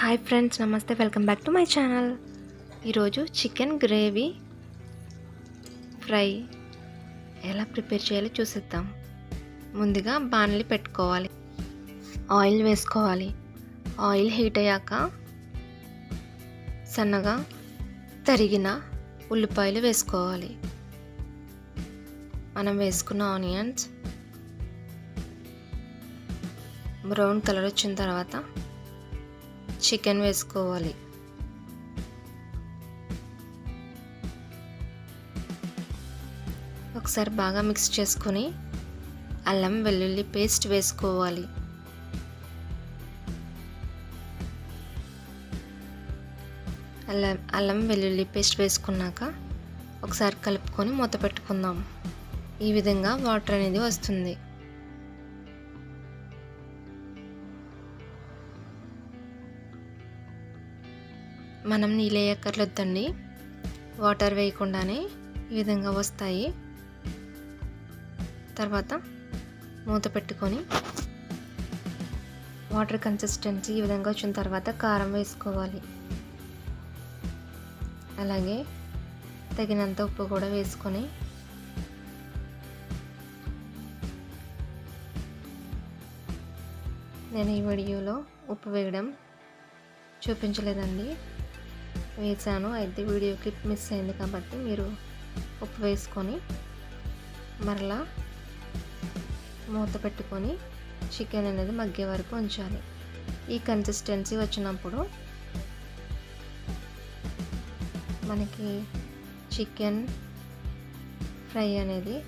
Hi friends నమస్తే welcome back to my channel. ఈరోజు chicken gravy fry ఎలా prepare చేయాలో చూసిద్దాం. ముందుగా బాణలి పెట్టుకోవాలి. ఆయిల్ వేసుకోవాలి. ఆయిల్ హీట్ అయ్యాక సన్నగా తరిగిన ఉల్లిపాయలు వేసుకోవాలి. మనం వేసుకున్న ఆనియన్స్ బ్రౌన్ కలర్ వచ్చిన తర్వాత చికెన్ వేసుకోవాలి. ఒకసారి బాగా మిక్స్ చేసుకొని అల్లం వెల్లుల్లి పేస్ట్ వేసుకోవాలి. అల్లం అల్లం వెల్లుల్లి పేస్ట్ వేసుకున్నాక ఒకసారి కలుపుకొని మూత పెట్టుకుందాం. ఈ విధంగా వాటర్ అనేది వస్తుంది. మనం నీళ్ళు వేయక్కర్లేదండి. వాటర్ వేయకుండానే ఈ విధంగా వస్తాయి. తర్వాత మూత పెట్టుకొని వాటర్ కన్సిస్టెన్సీ ఈ విధంగా వచ్చిన తర్వాత కారం వేసుకోవాలి. అలాగే తగినంత ఉప్పు కూడా వేసుకొని నేను ఈ వీడియోలో ఉప్పు వేయడం చూపించలేదండి. వేసాను అయితే వీడియో క్లిప్ మిస్ అయింది కాబట్టి మీరు ఉప్పు వేసుకొని మరలా మూత పెట్టుకొని చికెన్ అనేది మగ్గే వరకు ఉంచాలి. ఈ కన్సిస్టెన్సీ వచ్చినప్పుడు మనకి చికెన్ ఫ్రై అనేది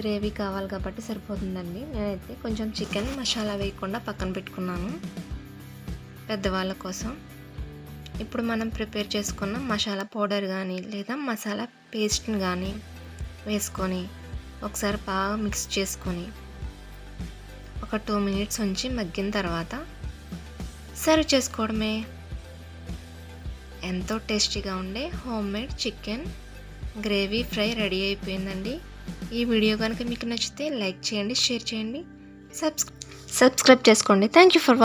గ్రేవీ కావాలి కాబట్టి సరిపోతుందండి. నేనైతే కొంచెం చికెన్ మసాలా వేయకుండా పక్కన పెట్టుకున్నాను. పెద్దవాళ్ళ కోసం. ఇప్పుడు మనం ప్రిపేర్ చేసుకున్న మసాలా పౌడర్ కానీ లేదా మసాలా పేస్ట్ని కానీ వేసుకొని ఒకసారి బాగా మిక్స్ చేసుకొని ఒక టూ మినిట్స్ ఉంచి మగ్గిన తర్వాత సర్వ్ చేసుకోవడమే. ఎంతో టేస్టీగా ఉండే home made chicken gravy fry ready అయిపోయిందండి. ఈ వీడియో కనుక మీకు నచ్చితే లైక్ చేయండి షేర్ చేయండి సబ్స్ సబ్స్క్రైబ్ చేసుకోండి. Thank you for